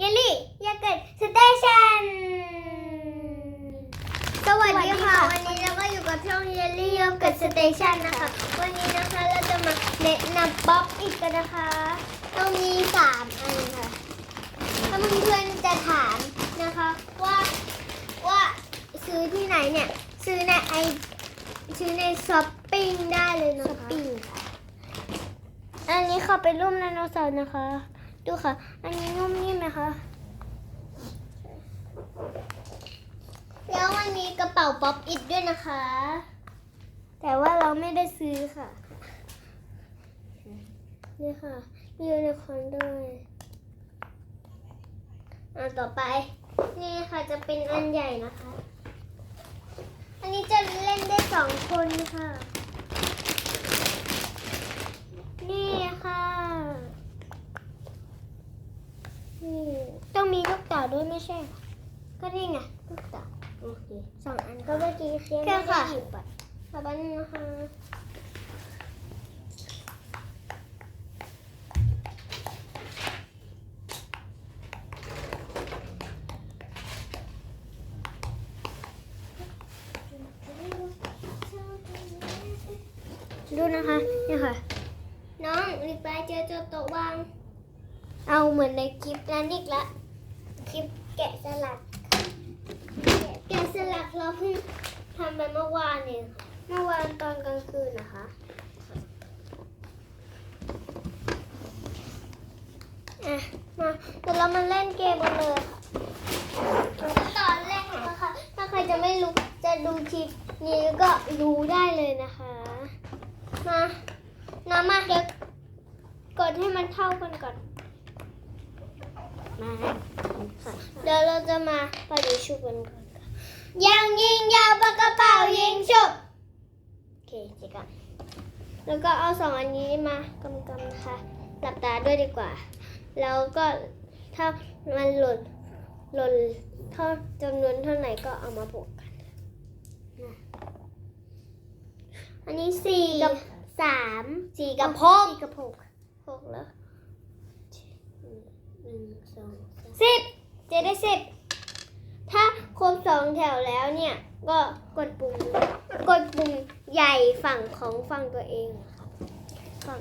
เยลลี่ยาเกิดสเตชันสวัสดีค่ะ วันนี้เราก็อยู่กับช่องเยลลี่ยาเกิดสเตชันนะคะ วันนี้นะคะเราจะมาแนะนำป๊อปอีกกันนะคะเรามีสามอันค่ะ ถ้าเพื่อนๆจะถามนะคะว่าว่าซื้อที่ไหนเนี่ย ซื้อในไอซื้อในช้อปปิ้งได้เลยนะคะ อันนี้ค่ะเป็นรูปไดโนเสาร์นะคะ ดูค่ะ อันนี้นุ่มนิ่มไหมคะ แล้วมันมีกระเป๋าป๊อปอิดด้วยนะคะ แต่ว่าเราไม่ได้ซื้อค่ะ นี่ค่ะ มียูนิคอร์นด้วยอันต่อไป นี่ค่ะจะเป็นอันใหญ่นะคะ อันนี้จะเล่นได้สองคนค่ะ นี่ค่ะ นี่ต้องมีลูกเต่า ด้วยไม่ใช่เหรอก็นี่ไงลูกเต่าโอเคสองอันก็เมื่อกี้เคียงไม่ได้หยิบอะขอบคุณนะคะดูนะคะนี่ค่ะ น้องรีบไปเจอเจอโต๊ะวาง เอาเหมือนในคลิปนั้นอีกละ คลิปแกะสลัก แกะสลักเราเพิ่งทำไปเมื่อวานเองค่ะเมื่อวานตอนกลางคืนนะคะ อะ มาเดี๋ยวเรามาเล่นเกมกันเลยค่ะตอนแรกนะคะ ถ้าใครจะไม่รู้จะดูคลิปนี้ก็รู้ได้เลยนะคะ มาน้ำมาเดี๋ยวกดให้มันเท่ากันก่อน มาค่ะเดี๋ยวเราจะมาปฏิชุบกันก่อนค่ะยังยิงยาวปากกระเป๋ายิงฉุบโอเคเจ๊กันแล้วก็เอาสองอันนี้มากำกำๆนะคะหลับตาด้วยดีกว่า แล้วก็ถ้ามันหล่นหล่นเท่าจำนวนเท่าไหร่ก็เอามาบวกกันนะอันนี้สี่กับสามสี่กับหกสี่กับหกหกแล้วห นึ่งสองสิบเจะได้สิบถ้าครบสองแถวแล้วเนี่ยก็กดปุ่มกดปุ่มใหญ่ฝั่งของฝั่งตัวเองค่ะฝั่ง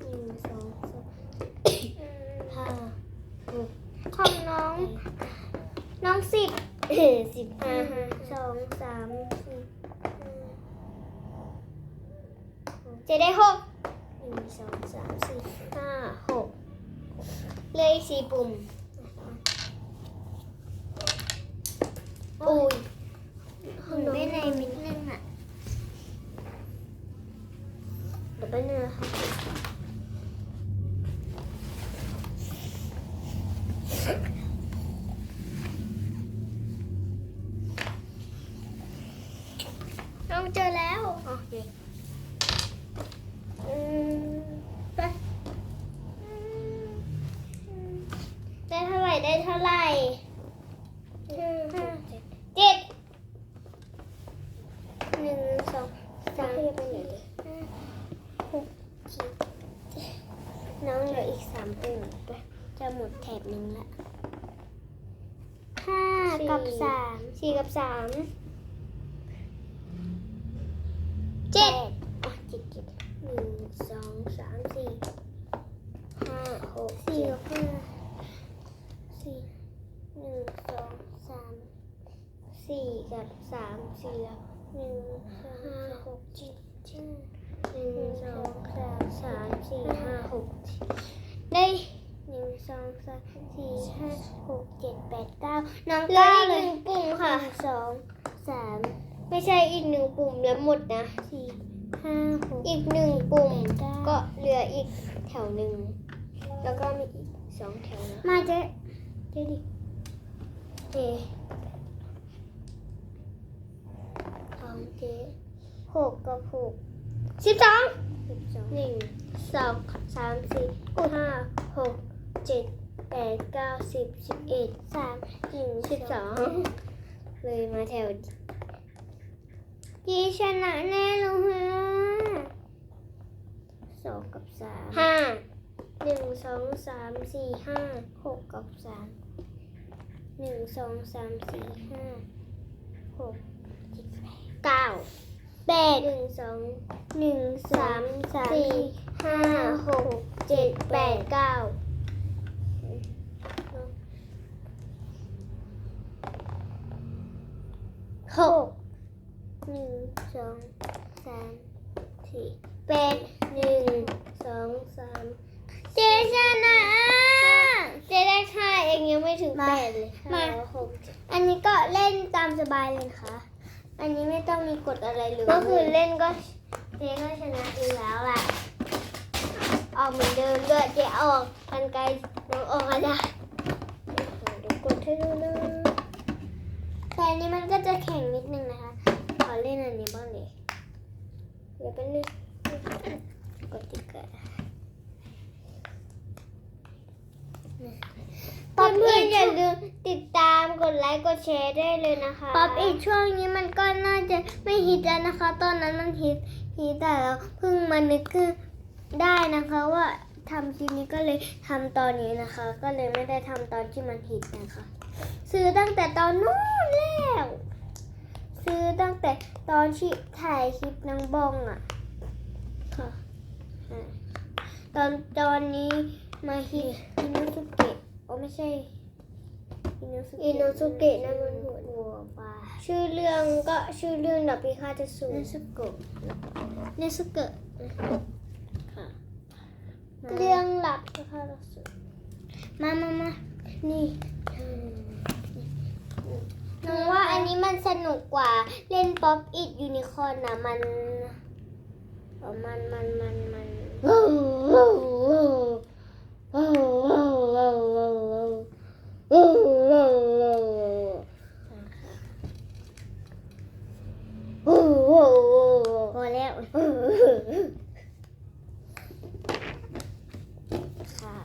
หนึ่งสองสามห้าหกของน้อง น้องสิบสิบห้าสองสามสี่เจะได้หกหนึ่งสองสามสี่ห้าหก เลยสี่ปุ่มอุ้ยของหนูไม่ในมิดนึงอะเดี๋ยวไปบนึงนะคะน้องเจอแล้วโอเคอืมไป ได้ เท่าไหร่ได้เท่าไหร่เจ็ดหนึ่งสองสามห้าหกเจ็ดน้องเหลืออีกสามปุ่มไปจะหมดแถบหนึ่งละห้ากับสามสี่กับสามเจ็ดอะเจ็ดเจ็ดหนึ่งสองสามสี่ห้าหกสี่กับห้า สี่หนึ่งสองสาม สี่กับสามสี่แล้วหนึ่งห้าหกเจ็ดเจ็ดหนึ่งสองสามสามสี่ห้าหกได้หนึ่งสองสามสี่ห้าหกเจ็ดแปดเก้าน้องเก้าเลยหนึ่งปุ่มค่ะสองสามไม่ใช่อีกหนึ่งปุ่มแล้วหมดนะสี่ห้าหกอีกหนึ่งปุ่มก็เหลืออีกแถวหนึ่งแล้วก็มีอีกสองแถวนะมาเจ๊เดี๋ยวดิเจ สองเจหกกับหกสิบสองสิบสองหนึ่งสองสามสี่ห้าหกเจ็ดแปดเก้าสิบสิบเอ็ดสามหนึ่งสิบสองเลยมาแถวกีชนะแน่เลยฮะสองกับสามห้าหนึ่งสองสามสี่ห้าหกกับสามหนึ่งสองสามสี่ห้าหกเจ็ดแปด เก้าแปดหนึ่งสองหนึ่งสามสี่ห้าหกเจ็ดแปดเก้าหกหนึ่งสองสามสี่แปดหนึ่งสองสามเจชนะเจได้ห้าเองยังไม่ถึงแปดเลยมาหกอันนี้ก็เล่นตามสบายเลยค่ะ อันนี้ไม่ต้องมีกฎอะไรเลย ก็คือเล่นก็เจก็ชนะเองแล้วแหละออกเหมือนเดิมด้วยเจออกกันไกลน้องออกมาได้เดี๋ยวกดให้ดูนะแต่อันนี้มันก็จะแข็งนิดนึงนะคะ ขอเล่นอันนี้บ้างเลยเดี๋ยวเป็นงกดติ๊กเกอร์ป๊อปเพื่อนอย่าลืมติดตาม กดไลค์กดแชร์ได้เลยนะคะป๊อปอีกช่วงนี้มันก็น่าจะไม่ฮิตแล้วนะคะ ตอนนั้นมันฮิตฮิตแต่เราเพิ่งมานึกขึ้นได้นะคะว่าทำคลิปนี้ก็เลยทำตอนนี้นะคะ ก็เลยไม่ได้ทำตอนที่มันฮิตนะคะ ซื้อตั้งแต่ตอนนู้นแล้ว ซื้อตั้งแต่ตอนที่ถ่ายคลิปนางบองอะค่ะตอนตอนนี้มาฮิอินุสุเกะโอ้ไม่ใช่ อินุสุเกะอินุสุเกะนั่นมันหัวหัวปลาชื่อเรื่องก็ชื่อเรื่องดับพิฆาตสูเนสุเกะเนสุเกะค่ะเรื่องหลับพิฆาตสูมามามานี่อืมหนูว่าอันนี้มันสนุกกว่าเล่นป๊อปอิดยูนิคอร์นนะมันเออมันมันมันมันพอแล้ว ค่ะ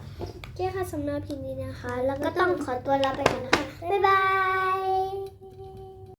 เจ้ค่ะสำหรับคลิปนี้นะคะ แล้วก็ต้องขอตัวลาไปก่อนนะคะ บ๊ายบาย